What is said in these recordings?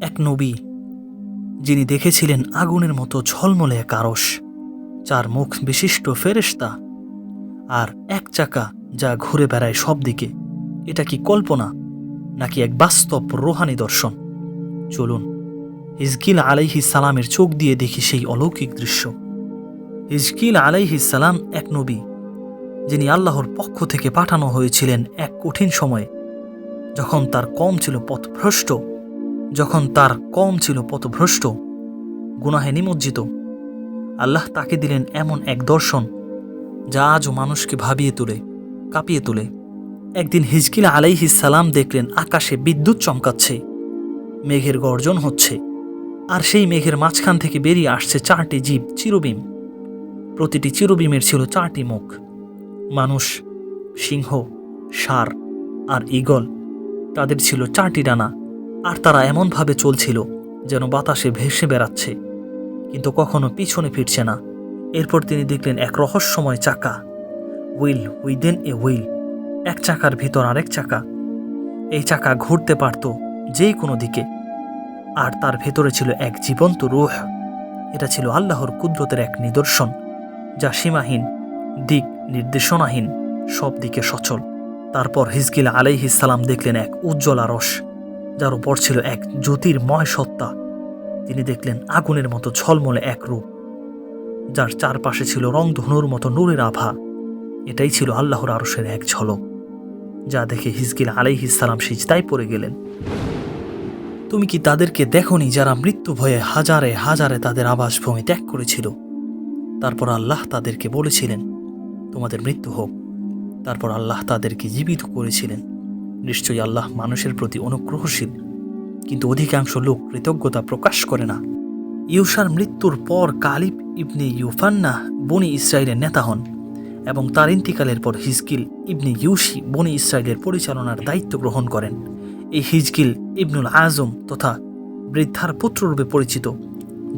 এক নবী, যিনি দেখেছিলেন আগুনের মতো ঝলমলে এক আরস চার মুখ বিশিষ্ট ফেরেশতা, আর এক চাকা যা ঘুরে বেড়ায় সব দিকে। এটা কি কল্পনা, নাকি এক বাস্তব রোহানি দর্শন? চলুন, হিজকিল আলাইহি সালামের চোখ দিয়ে দেখি সেই অলৌকিক দৃশ্য। হিজকিল আলাইহি সালাম এক নবী, যিনি আল্লাহর পক্ষ থেকে পাঠানো হয়েছিলেন এক কঠিন সময়ে, যখন তার কম ছিল পথভ্রষ্ট যখন তার কম ছিল পথভ্রষ্ট, গুনাহে নিমজ্জিত, আল্লাহ তাকে দিলেন এমন এক দর্শন, যা আজও মানুষকে ভাবিয়ে তোলে, কাঁপিয়ে তোলে। একদিন হিজকিল আলাইহি সালাম দেখলেন আকাশে বিদ্যুৎ চমকাচ্ছে, মেঘের গর্জন হচ্ছে, আর সেই মেঘের মাঝখান থেকে বেরিয়ে আসছে চারটি জীব চিরবিম। প্রতিটি চিরবিমের ছিল চারটি মুখ, মানুষ, সিংহ, সার আর ঈগল, তাদের ছিল চারটি ডানা। আর তারা এমনভাবে চলছিল যেন বাতাসে ভেসে বেড়াচ্ছে। কিন্তু কখনো পিছনে ফিরছে না। এরপর তিনি দেখলেন এক রহস্যময় চাকা। Wheel within a wheel. এক চাকার ভিতর আরেক চাকা। এই চাকা ঘুরতে পারত যেই কোনো দিকে। আর তার ভেতরে ছিল এক জীবন্ত রুহ। এটা ছিল আল্লাহর কুদরতের এক নিদর্শন, যা সীমাহীন, দিক নির্দেশনাহীন, সব দিকে সচল। তারপর হিজকিল আলাইহিস সালাম দেখলেন এক উজ্জ্বল আরস যার উপর ছিল এক জ্যোতির্ময় সত্তা। তিনি দেখলেন আগুনের মতো ঝলমলে এক রূপ, যার চারপাশে ছিল রংধনুর মতো নূরের আভা। এটাই ছিল আল্লাহর আরশের এক ঝলক, যা দেখে হিজকিল আলাইহিস সালাম সিজদায় পড়ে গেলেন। তুমি কি তাদেরকে দেখনি যারা মৃত্যু ভয়ে হাজারে হাজারে তাদের আবাসভূমি ত্যাগ করেছিল? তারপর আল্লাহ তাদেরকে বলেছিলেন, তোমাদের মৃত্যু হোক। তারপর আল্লাহ তাদেরকে জীবিত করেছিলেন। নিশ্চয়ই আল্লাহ মানুষের প্রতি অনুগ্রহশীল, কিন্তু অধিকাংশ লোক কৃতজ্ঞতা প্রকাশ করে না। ইউসার মৃত্যুর পর কালিব ইবনে ইউফান্না বনি ইসরায়েলের নেতা হন এবং তার ইন্তিকালের পর হিজকিল ইবনে ইউসি বনি ইসরায়েলের পরিচালনার দায়িত্ব গ্রহণ করেন। এই হিজকিল ইবনুল আজম তথা বৃদ্ধার পুত্ররূপে পরিচিত,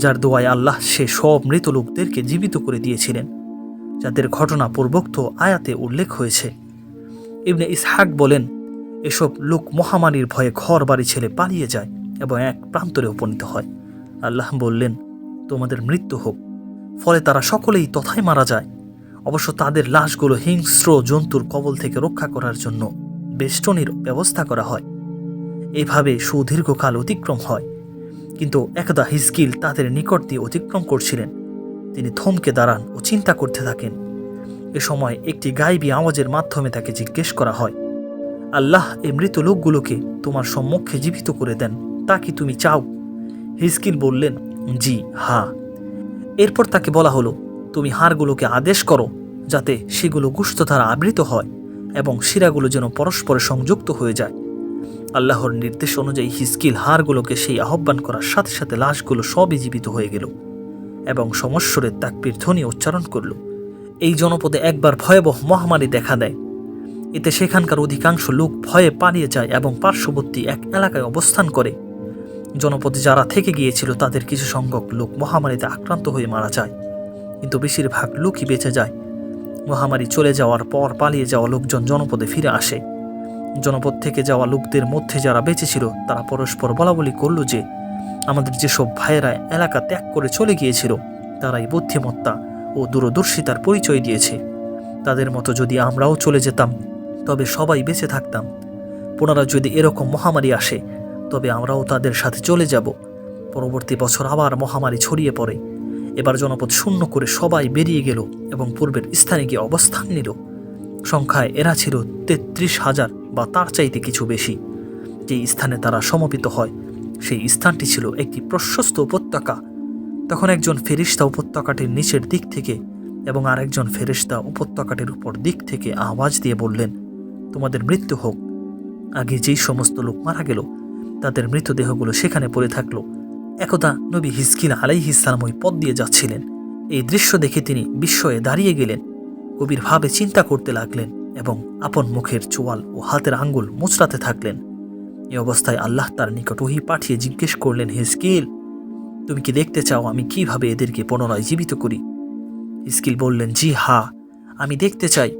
যার দোয়ায় আল্লাহ সে সব মৃত লোকদেরকে জীবিত করে দিয়েছিলেন, যাদের ঘটনা পূর্বোক্ত আয়াতে উল্লেখ হয়েছে। ইবনে ইসহাক বলেন এসব লোক মহামারীর ভয়ে ঘর বাড়ি ছেড়ে পালিয়ে যায় এবং এক প্রান্তরে উপনীত হয়। আল্লাহ বললেন, তোমাদের মৃত্যু হোক। ফলে তারা সকলেই তথায় মারা যায়। অবশ্য তাদের লাশগুলো হিংস্র জন্তুর কবল থেকে রক্ষা করার জন্য বেষ্টনীর ব্যবস্থা করা হয়। এভাবে সুদীর্ঘকাল অতিক্রম হয়। কিন্তু একদা হিজকিল তাদের নিকট দিয়ে অতিক্রম করছিলেন। তিনি থমকে দাঁড়ান ও চিন্তা করতে থাকেন। এ সময় একটি গাইবী আওয়াজের মাধ্যমে তাকে জিজ্ঞেস করা হয় আল্লাহ এই মৃত লোকগুলোকে তোমার সম্মুখে জীবিত করে দেন, তা কি তুমি চাও? হিজকিল বললেন, জি, হা। এরপর তাকে বলা হলো, তুমি হাড়গুলোকে আদেশ করো যাতে সেগুলো গুস্ত দ্বারা আবৃত হয় এবং শিরাগুলো যেন পরস্পরে সংযুক্ত হয়ে যায়। আল্লাহর নির্দেশ অনুযায়ী হিজকিল হাড়গুলোকে সেই আহ্বান করার সাথে সাথে লাশগুলো সবই জীবিত হয়ে গেল এবং সমস্বরের তাকবির ধ্বনি উচ্চারণ করল। এই জনপদে একবার ভয়াবহ মহামারী দেখা দেয়। এতে সেখানকার অধিকাংশ লোক ভয়ে পালিয়ে যায় এবং পার্শ্ববর্তী এক এলাকায় অবস্থান করে। জনপদে যারা থেকে গিয়েছিল, তাদের কিছু সংখ্যক লোক মহামারীতে আক্রান্ত হয়ে মারা যায়। কিন্তু বেশিরভাগ লোকই বেঁচে যায়। মহামারী চলে যাওয়ার পর পালিয়ে যাওয়া লোকজন জনপদে ফিরে আসে। জনপদ থেকে যাওয়া লোকদের মধ্যে যারা বেঁচে ছিল, তারা পরস্পর বলাবলি করল যে, আমাদের যেসব ভাইয়েরা এলাকা ত্যাগ করে চলে গিয়েছিল, তারাই বুদ্ধিমত্তা ও দূরদর্শিতার পরিচয় দিয়েছে। তাদের মতো যদি আমরাও চলে যেতাম তবে সবাই বেঁচে থাকতাম। পুনরায় যদি এরকম মহামারী আসে, তবে আমরাও তাদের সাথে চলে যাব। পরবর্তী বছর আবার মহামারী ছড়িয়ে পড়ে। এবার জনপদ শূন্য করে সবাই বেরিয়ে গেল এবং পূর্বের স্থানে গিয়ে অবস্থান নিল। সংখ্যায় এরা ছিল তেত্রিশ হাজার বা তার চাইতে কিছু বেশি। যে স্থানে তারা সমপিত হয়, সেই স্থানটি ছিল একটি প্রশস্ত উপত্যকা। তখন একজন ফেরিস্তা উপত্যকাটির নিচের দিক থেকে এবং আরেকজন ফেরিস্তা উপত্যকাটির উপর দিক থেকে আওয়াজ দিয়ে বললেন তোমাদের মৃত্যু হোক। আগে যেই সমস্ত লোক মারা গেল, তাদের মৃতদেহগুলো সেখানে পড়ে থাকল। একদা নবী হিজকিল আলাইহিসালাম ওই পথ দিয়ে যাচ্ছিলেন। এই দৃশ্য দেখে তিনি বিস্ময়ে দাঁড়িয়ে গেলেন, গভীরভাবে চিন্তা করতে লাগলেন এবং আপন মুখের চোয়াল ও হাতের আঙ্গুল মুচড়াতে থাকলেন। এ অবস্থায় আল্লাহ তার নিকট ওহি পাঠিয়ে জিজ্ঞেস করলেন, হিজকিল, তুমি কি দেখতে চাও আমি কীভাবে এদেরকে পুনরায় জীবিত করি? হিজকিল বললেন, জি, হা, আমি দেখতে চাই।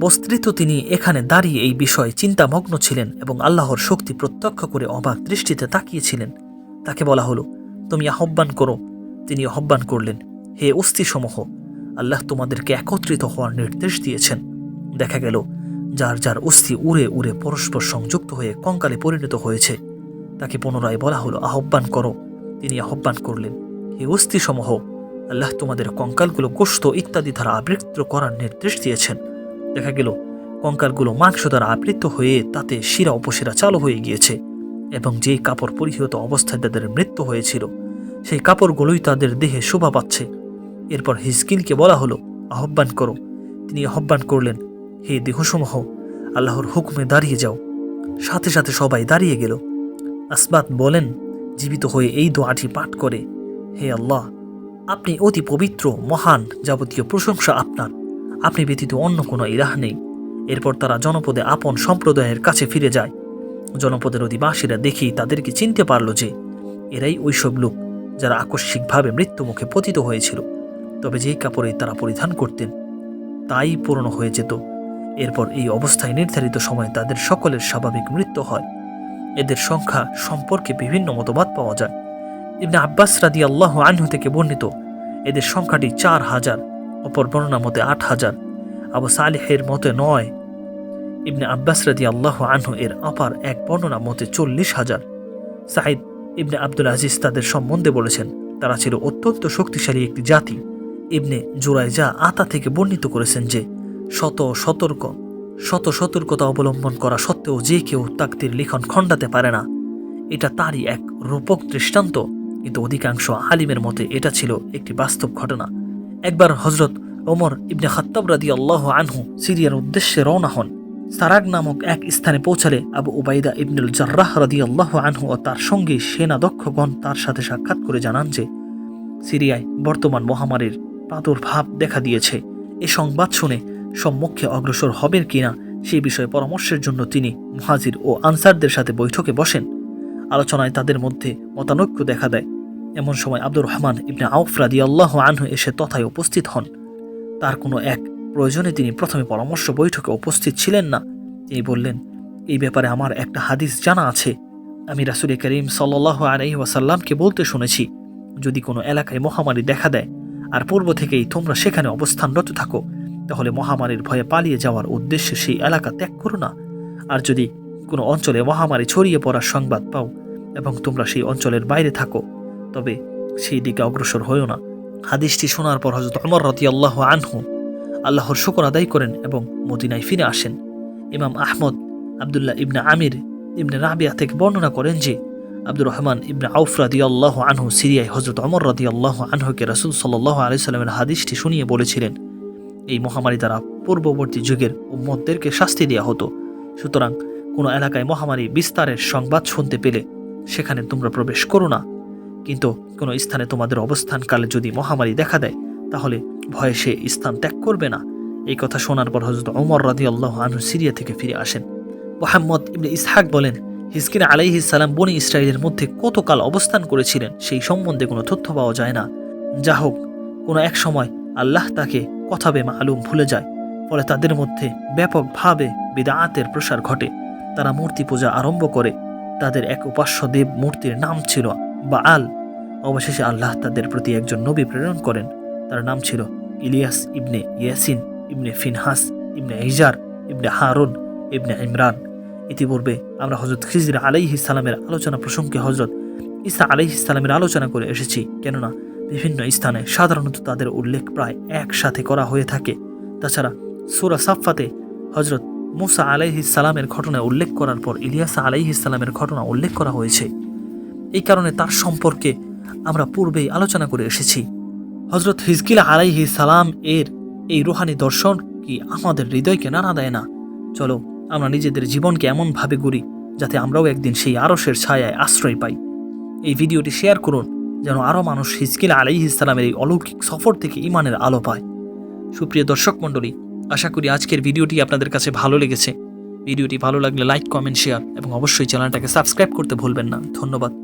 বস্ত্রিত তিনি এখানে দাঁড়িয়ে এই বিষয়ে চিন্তামগ্ন ছিলেন এবং আল্লাহর শক্তি প্রত্যক্ষ করে অবাক দৃষ্টিতে তাকিয়েছিলেন। তাকে বলা হলো, তুমি আহ্বান করো। তিনি আহ্বান করলেন, হে অস্থিসমূহ, আল্লাহ তোমাদেরকে একত্রিত হওয়ার নির্দেশ দিয়েছেন। দেখা গেল, যার যার অস্থি উড়ে উড়ে পরস্পর সংযুক্ত হয়ে কঙ্কালে পরিণত হয়েছে। তাকে পুনরায় বলা হলো, আহ্বান করো। তিনি আহ্বান করলেন, হে অস্থিসমূহ, আল্লাহ তোমাদের কঙ্কালগুলো গোস্ত ইত্যাদি দ্বারা আবৃত্ত করার নির্দেশ দিয়েছেন। দেখা গেল, কঙ্কালগুলো মাংস দ্বারা আবৃত হয়ে তাতে শিরা উপশিরা চালু হয়ে গিয়েছে এবং যেই কাপড় পরিহিত অবস্থায় তাদের মৃত্যু হয়েছিল, সেই কাপড়গুলোই তাদের দেহে শোভা পাচ্ছে। এরপর হিজকিলকে বলা হলো, আহ্বান করো। তিনি আহ্বান করলেন, হে দেহসমূহ, আল্লাহর হুকুমে দাঁড়িয়ে যাও। সাথে সাথে সবাই দাঁড়িয়ে গেল। আসবাত বলেন, জীবিত হয়ে এই দোয়াটি পাঠ করে, হে আল্লাহ, আপনি অতি পবিত্র, মহান, যাবতীয় প্রশংসা আপনার। আপনি ব্যতীত অন্য কোনো ইরাহ নেই। এরপর তারা জনপদে আপন সম্প্রদায়ের কাছে ফিরে যায়। জনপদের অধিবাসীরা দেখেই তাদেরকে চিনতে পারল যে এরাই ওইসব লোক যারা আকস্মিকভাবে মৃত্যুমুখে পতিত হয়েছিল। তবে যেই কাপড়ে তারা পরিধান করতেন, তাই পূর্ণ হয়ে যেত। এরপর এই অবস্থায় নির্ধারিত সময়ে তাদের সকলের স্বাভাবিক মৃত্যু হয়। এদের সংখ্যা সম্পর্কে বিভিন্ন মতবাদ পাওয়া যায়। ইবনে আব্বাস রাদি আল্লাহ আনহু থেকে বর্ণিত, এদের সংখ্যাটি চার হাজার। অপর বর্ণনা মতে আট হাজার, আবু সালেহের মতে নয়। ইবনে আব্বাস রাদি আল্লাহ আনহু এর অপার এক বর্ণনা মতে চল্লিশ হাজার। সাহিদ ইবনে আব্দুল আজিজ তাদের সম্বন্ধে বলেছেন, তারা ছিল অত্যন্ত শক্তিশালী একটি জাতি। ইবনে জুরাইজা আতা থেকে বর্ণিত করেছেন যে, শত সতর্ক, শত সতর্কতা অবলম্বন করা সত্ত্বেও যে কেউ তাকতির লিখন খণ্ডাতে পারে না। এটা তারই এক রূপক দৃষ্টান্ত। কিন্তু অধিকাংশ আলিমের মতে এটা ছিল একটি বাস্তব ঘটনা। একবার হজরত ওমর ইবনে খাত্তাব রাদি আল্লাহ আনহু সিরিয়ার উদ্দেশ্যে রওনা হন। সারাগ নামক এক স্থানে পৌঁছালে আবু উবাইদা ইবনুল জার্রাহ রাদি আল্লাহ আনহু ও তার সঙ্গে সেনা দক্ষগণ তার সাথে সাক্ষাৎ করে জানান যে, সিরিয়ায় বর্তমান মহামারীর প্রাদুর্ভাব দেখা দিয়েছে। এ সংবাদ শুনে সম্মুখে অগ্রসর হবেন কিনা সেই বিষয়ে পরামর্শের জন্য তিনি মুহাজির ও আনসারদের সাথে বৈঠকে বসেন। আলোচনায় তাদের মধ্যে মতানৈক্য দেখা দেয়। এমন সময় আব্দুর রহমান ইবনে আউফ রাদি আল্লাহ আনহু এসে তথায় উপস্থিত হন। তার কোনো এক প্রয়োজনে তিনি প্রথমে পরামর্শ বৈঠকে উপস্থিত ছিলেন না। তিনি বললেন, এই ব্যাপারে আমার একটা হাদিস জানা আছে। আমি রাসুল করিম সাল্লাহ আলহি ওয়াসাল্লামকে বলতে শুনেছি, যদি কোনো এলাকায় মহামারী দেখা দেয় আর পূর্ব থেকেই তোমরা সেখানে অবস্থানরত থাকো, তাহলে মহামারীর ভয়ে পালিয়ে যাওয়ার উদ্দেশ্যে সেই এলাকা ত্যাগ করো না। আর যদি কোনো অঞ্চলে মহামারী ছড়িয়ে পড়ার সংবাদ পাও এবং তোমরা সেই অঞ্চলের বাইরে থাকো তবে সেই দিকে অগ্রসর হয়েও না। হাদিসটি শোনার পর হজরত অমর রতি আল্লাহ আনহু আল্লাহর শকর আদায় করেন এবং মদিনায় ফিরে আসেন। ইমাম আহমদ আবদুল্লাহ ইবনে আমির ইবনে রাবিয়া থেকে বর্ণনা করেন যে, আব্দুর রহমান ইবনে আউফ রাদি আল্লাহ আনহু সিরিয়ায় হজরত অমর রাদি আল্লাহ আনহুকে রসুল সাল্লাহ আলাইসাল্লামের হাদিসটি শুনিয়ে বলেছিলেন, এই মহামারী দ্বারা পূর্ববর্তী যুগের উম্মতদেরকে শাস্তি দেওয়া হতো। সুতরাং কোনো এলাকায় মহামারী বিস্তারের সংবাদ শুনতে পেলে সেখানে তোমরা প্রবেশ করো না। কিন্তু কোনো স্থানে তোমাদের অবস্থানকালে যদি মহামারী দেখা দেয়, তাহলে ভয়ে সে স্থান ত্যাগ করবে না। এই কথা শোনার পর হজরত ওমর রাদি আল্লাহ আনহু সিরিয়া থেকে ফিরে আসেন। মোহাম্মদ ইবনে ইসহাক বলেন হিজকিন আলাইহি সালাম বনি ইসরায়েলের মধ্যে কতকাল অবস্থান করেছিলেন সেই সম্বন্ধে কোনো তথ্য পাওয়া যায় না। যা হোক, কোনো এক সময় আল্লাহ তাকে কথা কথাবে মালুম ভুলে যায়, ফলে তাদের মধ্যে ব্যাপকভাবে বিদাআতের প্রসার ঘটে। তারা মূর্তি পূজা আরম্ভ করে, তাদের এক উপাস্য দেব মূর্তির নাম ছিল বা আল। অবশেষে আল্লাহ তাদের প্রতি একজন নবী প্রেরণ করেন। তার নাম ছিল ইলিয়াস ইবনে ইয়াসিন, ইবনে ফিনহাস, ইবনে ইজার, ইবনে হারুন, ইবনে ইমরান। ইতিপূর্বে আমরা হজরত খিজির আলাইহি সালামের আলোচনা প্রসঙ্গে হজরত ইসা আলাইহি সালামের আলোচনা করে এসেছি। কেননা বিভিন্ন স্থানে সাধারণত তাদের উল্লেখ প্রায় একসাথে করা হয়ে থাকে। তাছাড়া সুরা সাফাতে হজরত মুসা আলাইহি সালামের ঘটনা উল্লেখ করার পর ইলিয়াসা আলাইহি সালামের ঘটনা উল্লেখ করা হয়েছে। এই কারণে তার সম্পর্কে আমরা পূর্বেই আলোচনা করে এসেছি। হজরত হিজকিল আলাইহি সালাম এর এই রুহানি দর্শন কি আমাদের হৃদয়কে নাড়া দেয় না? চলো, আমরা নিজেদের জীবনকে এমনভাবে গড়ি যাতে আমরাও একদিন সেই আরসের ছায়ায় আশ্রয় পাই। এই ভিডিওটি শেয়ার করুন যেন আরও মানুষ হিজকিল আলাইহি ইসলামের এই অলৌকিক সফর থেকে ইমানের আলো পায়। সুপ্রিয় দর্শক মণ্ডলী, আশা করি আজকের ভিডিওটি আপনাদের কাছে ভালো লেগেছে। ভিডিওটি ভালো লাগলে লাইক, কমেন্ট, শেয়ার এবং অবশ্যই চ্যানেলটাকে সাবস্ক্রাইব করতে ভুলবেন না। ধন্যবাদ।